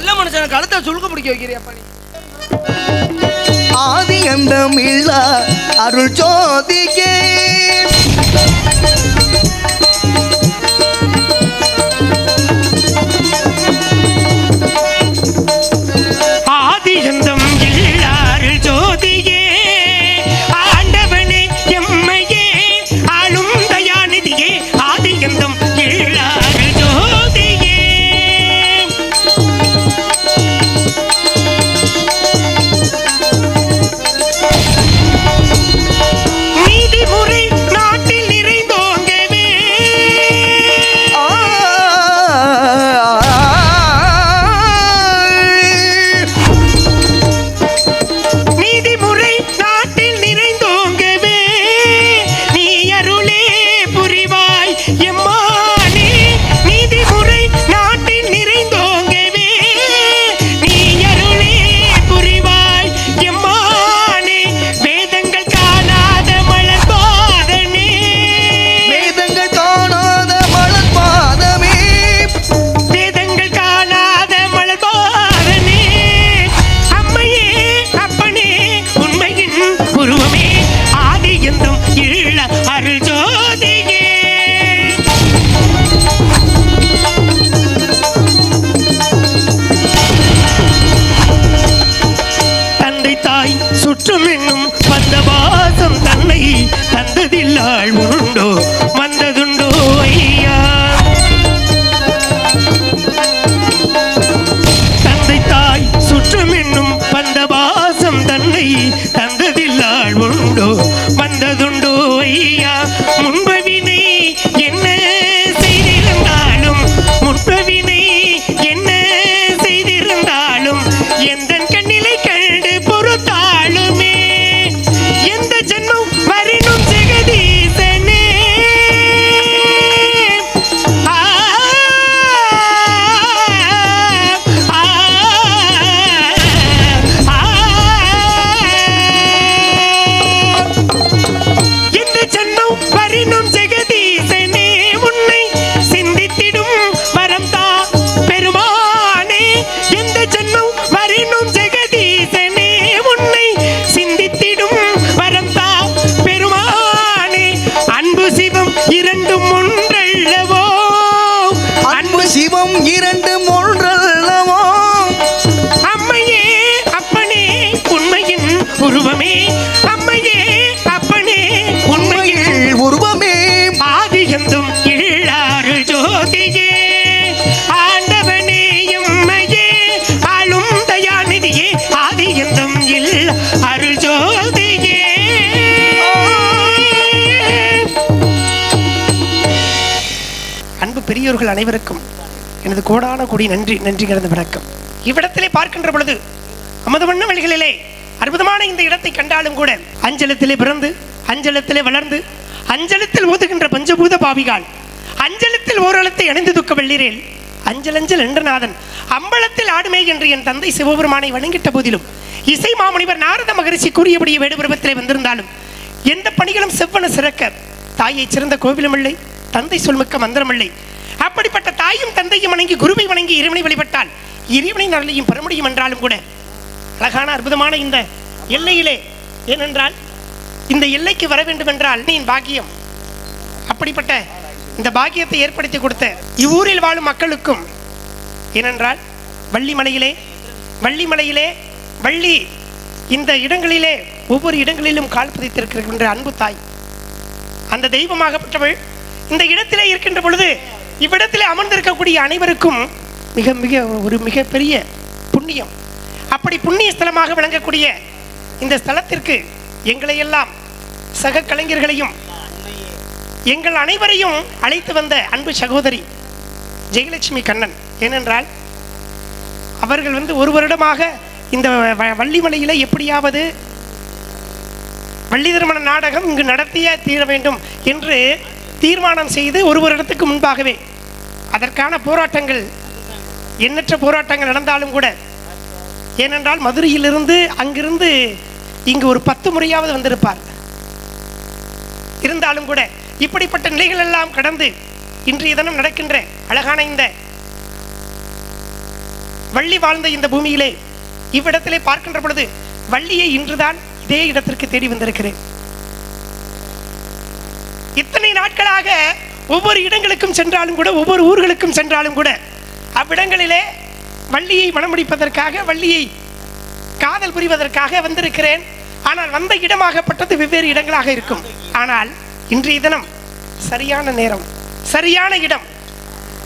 நல்ல மனுஷனை கழுத்தை சுழுக்க பிடிக்க வைக்கிறியாப்பா நீ? ஆதி அந்தம் இல்ல அருள் ஜோதியே உறவுகள் அனைவருக்கும் எனது கோடான கொடி நன்றி நன்றி கிடந்த வணக்கம். இவ்விடத்திலே பார்க்கின்ற பொழுது அமது வண்ண வழிகளிலே அற்புதமான இந்த இடத்தை கண்டாலும் கூட அஞ்சலத்திலே பிறந்து அஞ்சலத்திலே வளர்ந்து அஞ்சலத்தில் ஊதுகின்ற பஞ்சபூத பாவிகால் அஞ்சலத்தில் ஓரளத்தை அணிந்து துக்க வெள்ளிரேல் அஞ்சலஞ்சல் என்றநாதன் அம்பலத்தில் ஆடுமே என்று என் தந்தை சிவபெருமானை வணங்கிட்ட போதிலும் இசை மாமுனிவர் நாரத மகரிஷி கூறியபடிய வேடுபருவத்திலே வந்திருந்தாலும் எந்த பணிகளும் செவ்வன சிறக்க தாயை சிறந்த கோவிலும் இல்லை தந்தை சொல்மிக்க மந்திரமில்லை அப்படிப்பட்ட தாயும் தந்தையும் வணங்கி குருவை வணங்கி இறைவனை வழிபட்டால் இறைவனின் அருளையும் பெற முடியும் என்றாலும் கூட அழகான அற்புதமான இந்த எல்லையிலே ஏனென்றால் இந்த எல்லைக்கு வர வேண்டும் என்றால் நீ பாக்கியம். அப்படிப்பட்ட இந்த பாக்கியத்தை ஏற்படுத்தி கொடுத்த இவ்வூரில் வாழும் மக்களுக்கும் ஏனென்றால் வள்ளிமலையிலே வள்ளிமலையிலே வள்ளி இந்த இடங்களிலே ஒவ்வொரு இடங்களிலும் கால் பதித்திருக்கின்ற அன்பு தாய். அந்த தெய்வமாகப்பட்டவள் இந்த இடத்திலே இருக்கின்ற பொழுது இவ்விடத்திலே அமர்ந்திருக்கக்கூடிய அனைவருக்கும் மிக மிக ஒரு மிகப்பெரிய புண்ணியம். அப்படி புண்ணிய ஸ்தலமாக விளங்கக்கூடிய இந்த ஸ்தலத்திற்கு எங்களையெல்லாம் சக கலைஞர்களையும் எங்கள் அனைவரையும் அழைத்து வந்த அன்பு சகோதரி ஜெயலட்சுமி கண்ணன். ஏனென்றால் அவர்கள் வந்து ஒரு வருடமாக இந்த வ- வள்ளிமலையில எப்படியாவது வள்ளி திருமண நாடகம் இங்கு நடத்திய தீர வேண்டும் என்று தீர்மானம் செய்து ஒரு வருடத்துக்கு முன்பாகவே அதற்கான போராட்டங்கள் எண்ணற்ற போராட்டங்கள் நடந்தாலும் கூட ஏனென்றால் மதுரையிலிருந்து அங்கிருந்து இங்கு ஒரு பத்து முறையாவது வந்திருப்பார். இருந்தாலும் கூட இப்படிப்பட்ட நிலைகள் எல்லாம் கடந்து இன்றைய தினம் நடக்கின்ற அழகான இந்த வள்ளி வாழ்ந்த இந்த பூமியிலே இவ்விடத்திலே பார்க்கின்ற பொழுது வள்ளியை இன்றுதான் இதே இடத்திற்கு தேடி வந்திருக்கிறேன். இத்தனை நாட்களாக ஒவ்வொரு இடங்களுக்கும் சென்றாலும் கூட ஒவ்வொரு ஊர்களுக்கும் சென்றாலும் கூட அவ்விடங்களிலே வள்ளியை மணமுடிப்பதற்காக வள்ளியை காதல் புரிவதற்காக வந்திருக்கிறேன். ஆனால் வந்த இடமாகப்பட்டது வெவ்வேறு இடங்களாக இருக்கும். ஆனால் இன்றைய தினம் சரியான நேரம் சரியான இடம்.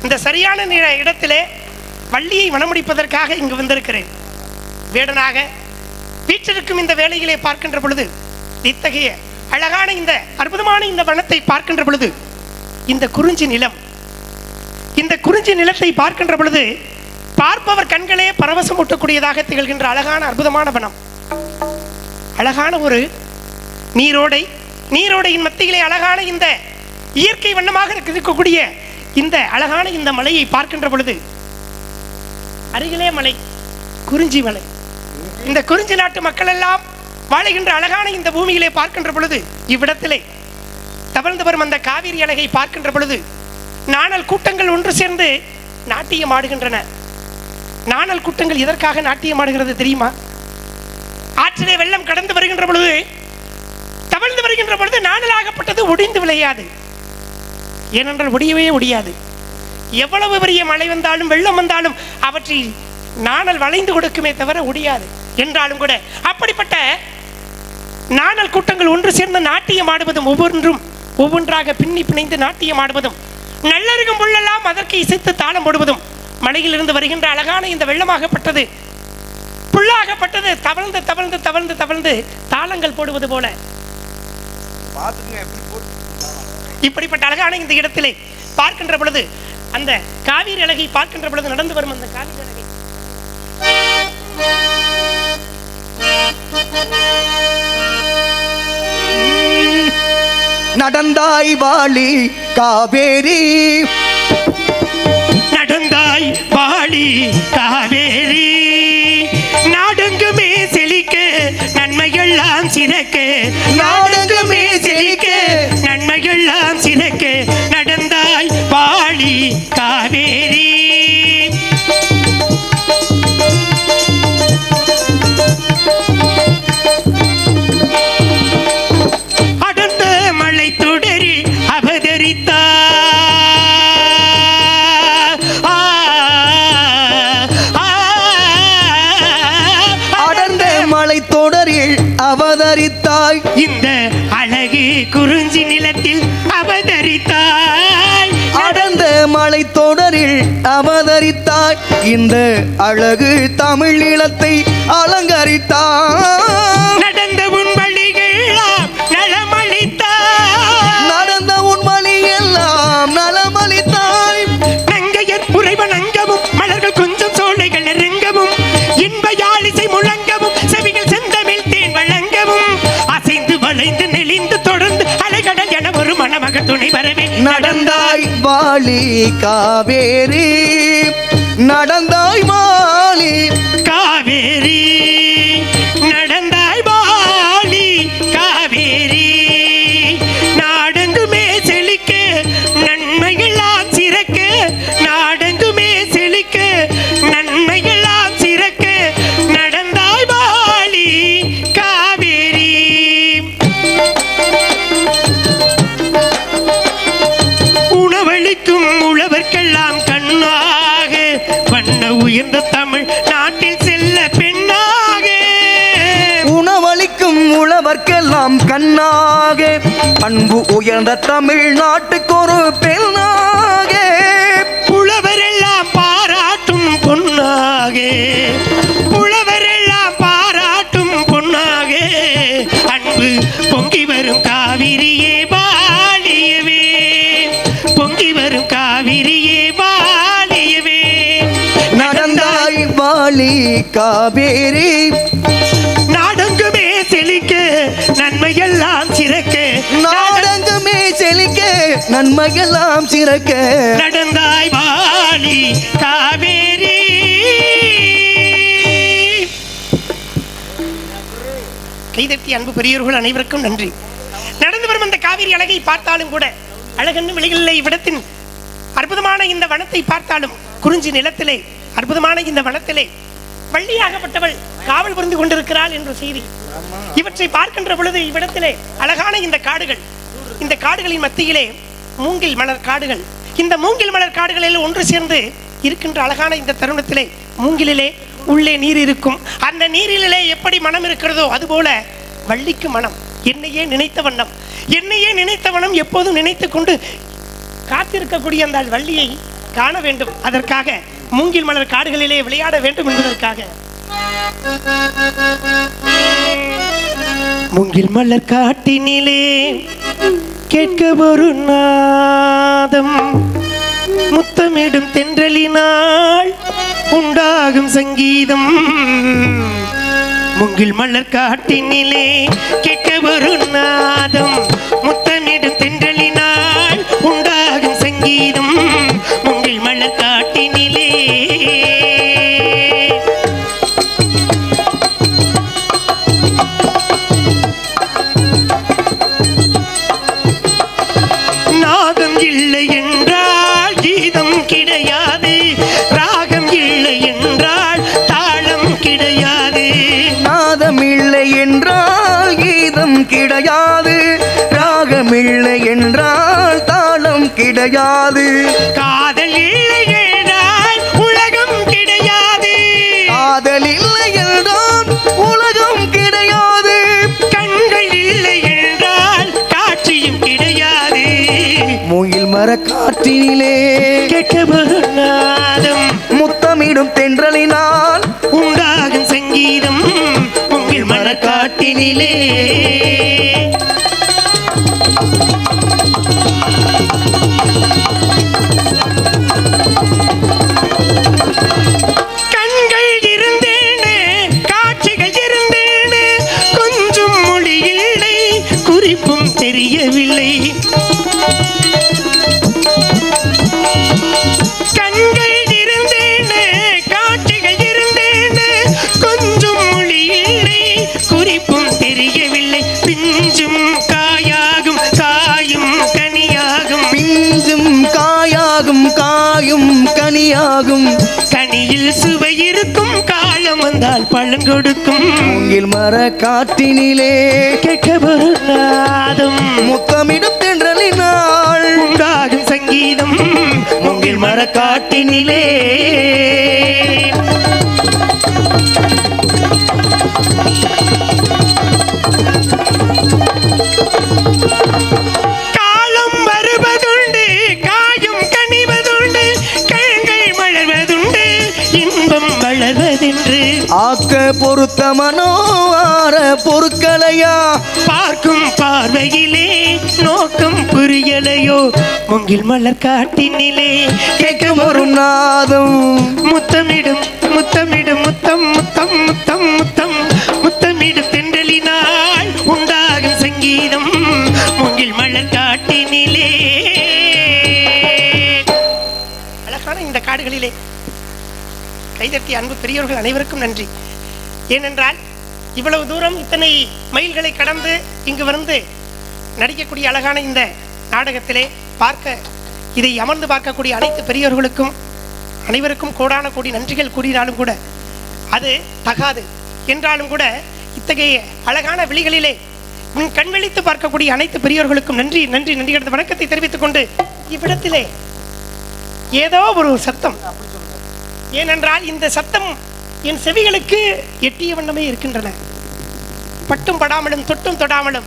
இந்த சரியான நேர இடத்திலே வள்ளியை மணமுடிப்பதற்காக இங்கு வந்திருக்கிறேன். வேடனாக வீற்றிருக்கும் இந்த வேலையிலே பார்க்கின்ற பொழுது இத்தகைய அழகான இந்த அற்புதமான இந்த வனத்தை பார்க்கின்ற பொழுது இந்த குறிஞ்சி நிலம் இந்த குறிஞ்சி நிலத்தை பார்க்கின்ற பொழுது பார்ப்பவர் கண்களே பரவசம் ஊட்டக்கூடியதாக திகழ்கின்ற அழகான அற்புதமான வனம். அழகான ஒரு நீரோடை நீரோடையின் மத்தியிலே அழகான இந்த இயற்கை வண்ணமாக இருக்கக்கூடிய இந்த அழகான இந்த மலையை பார்க்கின்ற பொழுது அருகிலே மலை குறிஞ்சி மலை. இந்த குறிஞ்சி நாட்டு மக்கள் எல்லாம் வாழுகின்ற அழகான இந்த பூமியிலே பார்க்கின்ற பொழுது இவ்விடத்திலே தவழ்ந்து வரும் அந்த காவிரி அழகை பார்க்கின்ற பொழுது நாணல் கூட்டங்கள் ஒன்று சேர்ந்து நாட்டியம் ஆடுகின்றன. நாணல் கூட்டங்கள் எதற்காக நாட்டியம் ஆடுகிறது தெரியுமா? ஆற்றிலே வெள்ளம் கடந்து வருகின்ற பொழுது தவழ்ந்து வருகின்ற பொழுது நாணலாகப்பட்டது ஒடிந்து விளையாது. ஏனென்றால் ஒடியவே ஒடியாது. எவ்வளவு பெரிய மழை வந்தாலும் வெள்ளம் வந்தாலும் அவற்றில் நாணல் வளைந்து கொடுக்குமே தவிர ஒடியாது. என்றாலும் கூட அப்படிப்பட்ட நாணல் கூட்டங்கள் ஒன்று சேர்ந்து நாட்டியம் ஆடுவதும் ஒவ்வொன்றும் ஒவ்வொன்றாக பின்னி பிணைந்து நாட்டியம் ஆடுவதும் நல்லருகும் புள்ளெல்லாம் அதற்கு இசைத்து தாளம் போடுவதும் மலையிலிருந்து வருகின்ற அழகான இந்த வெள்ளமாகப்பட்டது புல்லாகப்பட்டது தவழ்ந்து தவழ்ந்து தவழ்ந்து தவழ்ந்து தாளங்கள் போடுவது போல. இப்படிப்பட்ட அழகான இந்த இடத்திலே பார்க்கின்ற பொழுது அந்த காவிரி அழகை பார்க்கின்ற பொழுது நடந்து வரும் அந்த காவிரி அழகை. நடந்தாய் வாழி காவேரி. நடந்தாய் வாழி காவேரி. நாடெங்குமே செழிக்க நன்மையெல்லாம் சிறக்க நாடு குறிஞ்சி நிலத்தில் அவதரித்தாய். அடர்ந்த மலை தொடரில் அவதரித்தாய். இந்த அழகு தமிழ் நிலத்தை அலங்கரித்தாய். நடந்த உன் வழிகள்லாம் துணை வரவே நடந்தாய் வாழி காவேரி. நடந்தாய் வாழி காவேரி. அன்பு உயர்ந்த தமிழ்நாட்டுக்கு ஒரு பெண்ணாக. உழவரெல்லாம் பாராட்டும் பொன்னாக. உழவரெல்லாம் பாராட்டும் பொன்னாக. அன்பு பொங்கி வரும் காவிரியே வாழியவே பொங்கி வரும் காவிரியே வாழியவே நடந்தாய் வாழி காவேரி. நாடெங்குமே செழிக்க நன்மையெல்லாம் சிறக்க. நாடெங்குமே செழிக்க நன்மையெல்லாம் சிறக்க. நடந்தாய் வாலி காவேரி. கைதட்டி அன்பு பெரியவர்கள் அனைவருக்கும் நன்றி. நடந்து வரும் அந்த காவிரி அழகை பார்த்தாலும் கூட அழகன்னு வெளியில்லை இவ்விடத்தின் அற்புதமான இந்த வனத்தை பார்த்தாலும் குறிஞ்சி நிலத்திலே அற்புதமான இந்த வனத்திலே வள்ளியாகப்பட்டவள் காவல் புரிந்து கொண்டிருக்கிறாள் என்ற செய்தி. இவற்றை பார்க்கின்ற பொழுது இவ்விடத்திலே அழகான இந்த காடுகள். இந்த காடுகளின் மத்தியிலே மூங்கில் மலர் காடுகள். இந்த மூங்கில் மலர் காடுகளில் ஒன்று சேர்ந்து இருக்கின்ற அழகான இந்த தருணத்திலே மூங்கிலிலே உள்ளே நீர் இருக்கும். அந்த நீரிலே எப்படி மனம் இருக்கிறதோ அதுபோல வள்ளிக்கு மனம். என்னையே நினைத்த வண்ணம். என்னையே நினைத்த வண்ணம் எப்போதும் நினைத்து கொண்டு காத்திருக்கக்கூடிய அந்த வள்ளியை காண வேண்டும். அதற்காக மூங்கில் மலர் காடுகளிலே விளையாட வேண்டும் என்பதற்காக. மூங்கில் மலர் காட்டினிலே கேட்க ஒரு நாதம். முத்தமிடும் தென்றலினால் உண்டாகும் சங்கீதம். முங்கில் மலர் காட்டினிலே கேட்க ஒரு நாதம். முத்தமிடும் கிடையாது. காதல் இல்லை என்றால் உலகம் கிடையாது. காதல் இல்லை என்றால் உலகம் கிடையாது. கண்கள் இல்லை என்றால் காட்சியும் கிடையாது. முயில் மர காற்றினிலே கேட்க ஒரு நாதம் முத்தமிடும் தென்றலினால் இருக்கும் காலம் வந்தால் பழம் கொடுக்கும். முயில் மர காற்றினிலே கேட்க ஒரு நாதம் முத்தமிடும் தென்றலினால் உண்டாகும் சங்கீதம் மூங்கில் மரக்காட்டினிலே காலம் ஆக்க பொறுத்த மனோவார பொருட்களையா பார்க்கும் பார்வையிலே நோக்கம் புரியலையோ? மூங்கில் மலர் காட்டினிலே கேட்க ஒரு நாதம். முத்தமிடும் முத்தமிடும் முத்தம் முத்தம் முத்தம் முத்தம். முத்தமிடும் தென்றலினால் உண்டாகும் சங்கீதம். மூங்கில் மலர் காட்டினிலே. அழகான இந்த காடுகளிலே கைதட்டிய அன்பு பெரியோர்கள் அனைவருக்கும் நன்றி. ஏனென்றால் இவ்வளவு தூரம் இத்தனை மைல்களை கடந்து இங்கு வந்து நடிக்கக்கூடிய அழகான இந்த நாடகத்திலே பார்க்க இதை அமர்ந்து பார்க்கக்கூடிய அனைத்து பெரியோர்களுக்கும் அனைவருக்கும் கோடான கோடி நன்றிகள் கூறினாலும் கூட அது தகாது. என்றாலும் கூட இத்தகைய அழகான விழிகளிலே உன் கண் விழித்து பார்க்கக்கூடிய அனைத்து பெரியோர்களுக்கும் நன்றி நன்றி நன்றி. கடந்த வணக்கத்தை தெரிவித்துக் கொண்டு இவ்விடத்திலே ஏதோ ஒரு சத்தம். ஏனென்றால் இந்த சத்தம் என் செவிகளுக்கு எட்டிய வண்ணமே இருக்கின்றன. பட்டும் படாமலும் தொட்டும் தொடாமலும்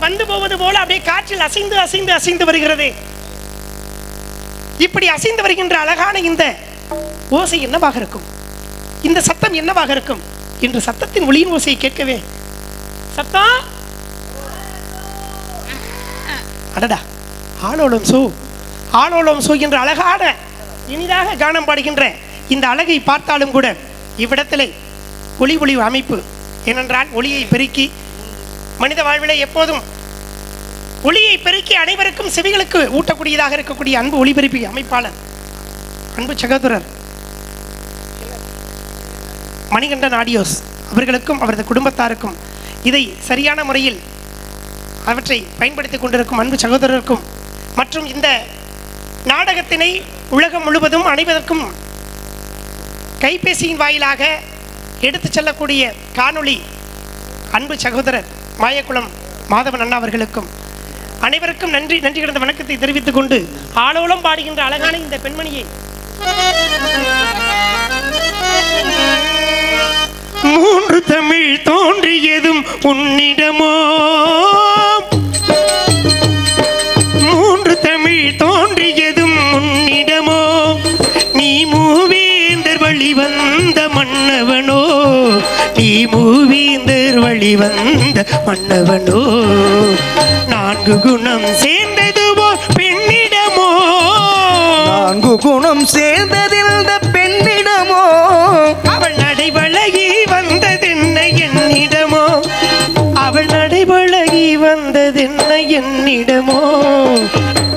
வந்து போவது போல அப்படியே காற்றில் அசைந்து அசைந்து அசைந்து வருகிறது. இப்படி அசைந்து வருகின்ற அழகான இந்த ஓசை என்னவாக இருக்கும்? இந்த சத்தம் என்னவாக இருக்கும்? என்று சத்தத்தின் ஒளியின் ஓசையை கேட்கவே. சத்தம் அடடா. ஆலோலம் சோ. ஆலோலம் சோ என்ற அழகான இனிதாக கானம் பாடுகின்ற இந்த அழகை பார்த்தாலும் கூட இவ்விடத்திலே ஒளி ஒளி அமைப்பு. ஏனென்றால் ஒளியை பெருக்கி மனித வாழ்விலே எப்போதும் ஒளியை பெருக்கி அனைவருக்கும் செவிகளுக்கு ஊட்டக்கூடியதாக இருக்கக்கூடிய அன்பு ஒளிபெருப்பி அமைப்பாளர் அன்பு சகோதரர் மணிகண்டன் ஆடியோஸ் அவர்களுக்கும் அவரது குடும்பத்தாருக்கும் இதை சரியான முறையில் அவற்றை பயன்படுத்திக் கொண்டிருக்கும் அன்பு சகோதரருக்கும் மற்றும் இந்த நாடகத்தினை உலகம் முழுவதும் அனைவதற்கும் கைபேசியின் வாயிலாக எடுத்துச் செல்லக்கூடிய காணொளி அன்பு சகோதரர் மாயக்குளம் மாதவன் அண்ணா அவர்களுக்கும் அனைவருக்கும் நன்றி நன்றி கிடந்த வணக்கத்தை தெரிவித்துக் கொண்டு ஆலோலம் பாடுகின்ற அழகான இந்த பெண்மணியை மூன்று தமிழ் தோன்றியதும் உன்னிடமோ மூவேந்தர் வழி வந்த மன்னவனோ நான்கு குணம் சேர்ந்ததுவோ பெண்ணிடமோ. நான்கு குணம் சேர்ந்ததில் பெண்ணிடமோ. அவள் நடைபழகி வந்ததென்ன என்னிடமோ. அவள் நடைபழகி வந்ததென்ன என்னிடமோ.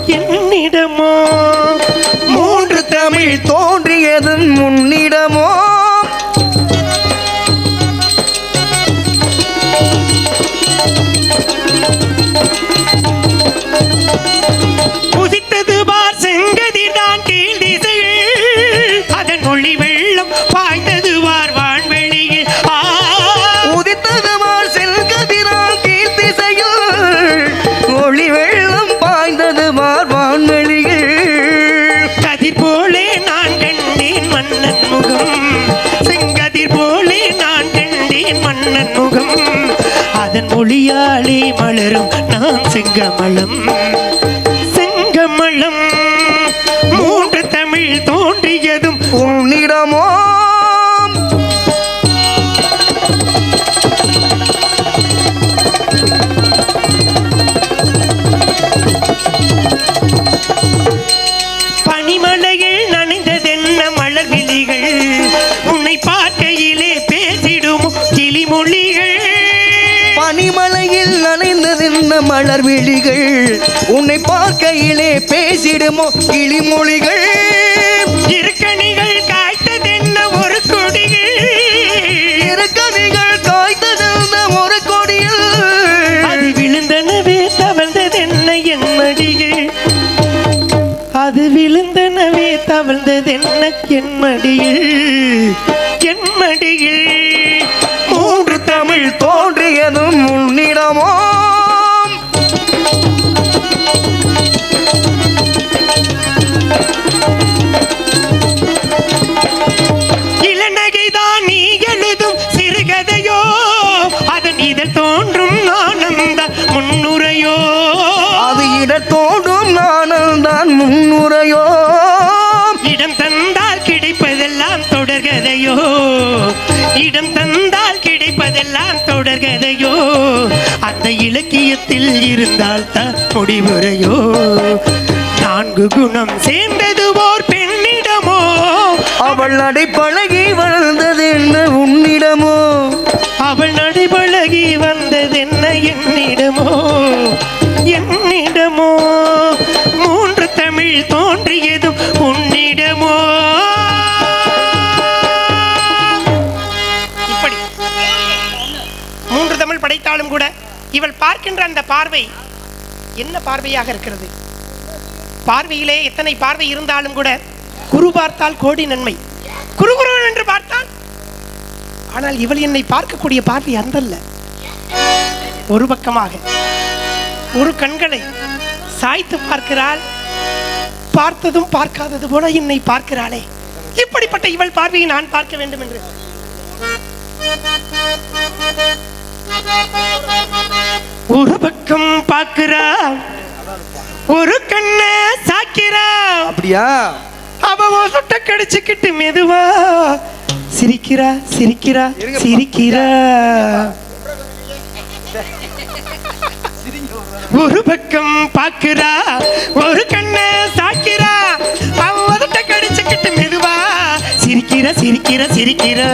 என்னிடமோ. மூன்று தமிழ் தோன்றியதும் முன்னிடமோ. கண்ணன் முகம் அதன் மொழியாலே மலரும் நான் செங்கமலம் செங்கமலம். மலர் விழிகள். உன்னை பார்க்கையிலே பேசிடுமோ கிளிமொழிகள். இருக்கணிகள் காய்த்ததென்ன ஒரு கொடிகள் இருக்கணிகள் காய்த்ததென்ன ஒரு கொடியில். அது விழுந்தனவே தவழ்ந்ததென்ன என் மடியில். அது விழுந்தனவே தவழ்ந்ததென்ன என் மடியில். என் மடியில். மூன்று தமிழ் தோன்றியதும் உன்னிடமோ. இடம் தந்தால் கிடைப்பதெல்லாம் தொடர்கதையோ? இடம் தந்தால் கிடைப்பதெல்லாம் தொடர்கதையோ அந்த இலக்கியத்தில் இருந்தால் தான் முடிவுரையோ நான்கு குணம் சேர்ந்தது ஓர் பெண்ணிடமோ? அவள் நடை பழகி வளர்ந்தது என்ன உன்னிடமோ? அவள் நடைபழகி வந்ததென்ன என்னிடமோ? என்னிடமோ? பார்க்கின்ற அந்த பார்வை என்ன பார்வையாக இருக்கிறது? பார்வையிலே எத்தனை பார்வை இருந்தாலும் கூட குரு பார்த்தால் கோடி நன்மை. குரு குரு என்று பார்த்தால் ஆனால் இவள் என்னை பார்க்கக்கூடிய பார்வை அந்தல்ல. ஒரு பக்கமாக ஒரு கண்களை சாய்த்து பார்க்கிறாள். பார்த்ததும் பார்க்காதது போல என்னை பார்க்கிறாளே. இப்படிப்பட்ட இவள் பார்வையை நான் பார்க்க வேண்டும் என்று. ஒரு பக்கம் பார்க்கிறா ஒரு கண்ண சாக்கிறா. அப்படியா? அவ சொட்ட கடிச்சுக்கிட்டு மெதுவா சிரிக்கிறா சிரிக்கிறா சிரிக்கிறா. ஒரு பக்கம் பாக்குறா ஒரு கண்ண சாக்கிறா. அவ உதட்ட கடிச்சுக்கிட்டு மெதுவா சிரிக்கிறா சிரிக்கிறா சிரிக்கிறா.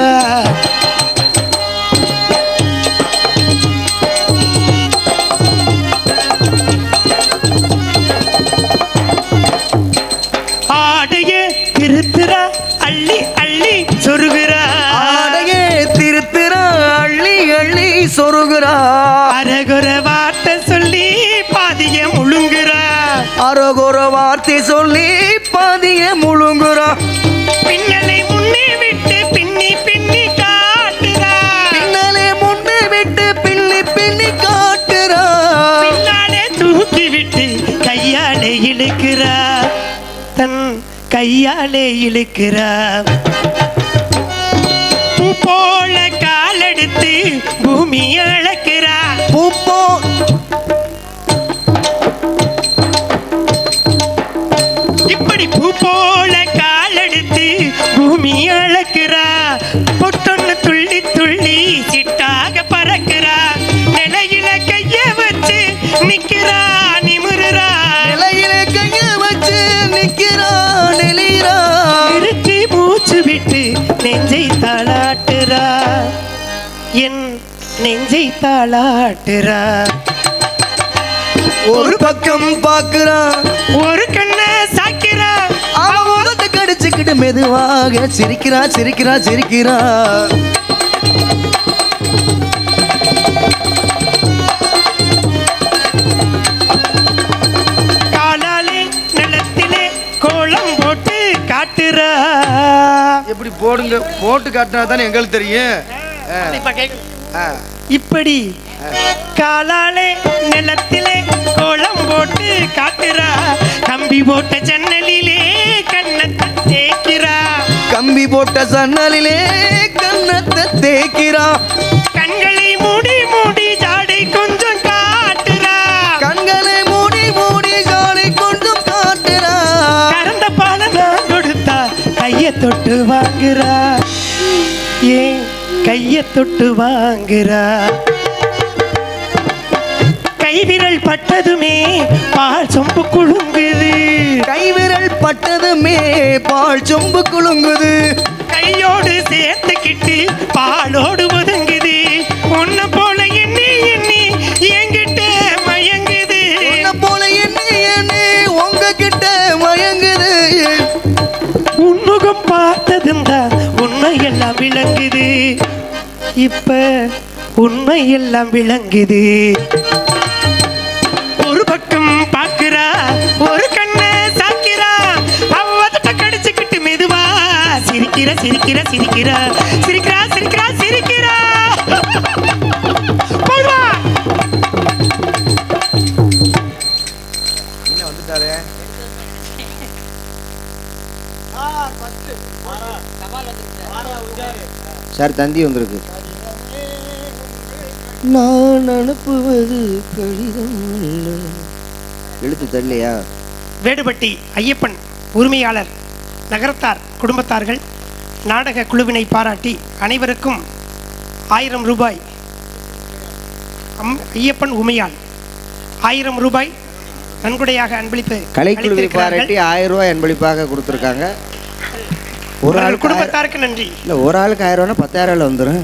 சொல்லி பாதிய முழுங்குறா. பின்னலை முன்னே விட்டு பின்னி பின்னி காட்டுறா. பின்னலை முன்னே விட்டு பின்னி பின்னி காட்டுறா. பின்னாலே தூக்கி விட்டு கையாலே இழுக்கிறா. தன் கையாலே இழுக்கிறா. பூ போல காலெடுத்து பூமி அளக்கிறா. பூ நிக்கிறா நிமிருறா. நிலையில கைய வச்சு நிக்கிறா நெளிரா நிறுத்தி மூச்சு விட்டு நெஞ்சை தாளாட்டுறா. என் நெஞ்சை தாளாட்டுறா. ஒரு பக்கம் பாக்குறா ஒரு கண்ணை சாக்கிறா அவன் முகத்தை கடிச்சுக்கிட்டு மெதுவாக சிரிக்கிறா சிரிக்கிறா சிரிக்கிறா. காலாலே நிலத்திலே கோலம் போட்டு காட்டுறா. எப்படி போடுங்க? போட்டு காட்டினா தானே எங்களுக்கு தெரியும். இப்படி காலாலே நிலத்திலே கோலம் போட்டு காட்டுறா. கம்பி போட்ட ஜன்னலிலே கண்ணத்தை தேய்க்கிறா. கம்பி போட்ட சன்னலிலே கண்ணத்தை தேய்க்கிறா. கண்களை மூடி மூடி ஜாடை கொஞ்சம் தொட்டு வாங்குறா. ஏன் கைய தொட்டு வாங்குறா. கைவிரல் பட்டதுமே பால் சொம்பு குலுங்குது. கைவிரல் பட்டதுமே பால் சொம்பு குலுங்குது. கையோடு சேர்த்துக்கிட்டு பாலோடு இருந்தா உண்மை எல்லாம் விளங்குது. இப்ப உண்மை எல்லாம் விளங்குது. ஒரு பக்கம் பார்க்கிறா ஒரு கண்ணை சாக்கிறா. அவத்த கடிச்சுக்கிட்டு மெதுவா சிரிக்கிற சிரிக்கிற சிரிக்கிறா சிரிக்கிறா. சிரிக்கிறா சிரிக்கிறா. சார் தந்தி வந்திருக்கு. நான் அனுப்புவது கடிதம் அல்ல. எழுத்து தெரியலையா? வேடுபட்டி ஐயப்பன் உரிமையாளர் நகரத்தார் குடும்பத்தார்கள் நாடக குழுவினை பாராட்டி அனைவருக்கும் ஆயிரம் ரூபாய். அம் ஐயப்பன் உமையாள் ஆயிரம் ரூபாய். நன்கொடையாக அன்பளிப்பு கலைக்குழுவை. பாராட்டி ஆயிரம் ரூபாய் அன்பளிப்பாக கொடுத்துருக்காங்க. ஒரு ஆயிரம் குடும்பத்தாருக்கு நன்றி. இல்லை ஒரு ஆளுக்கு ஆயிரம் ரூபாய் பத்தாயிரம் வந்துடும்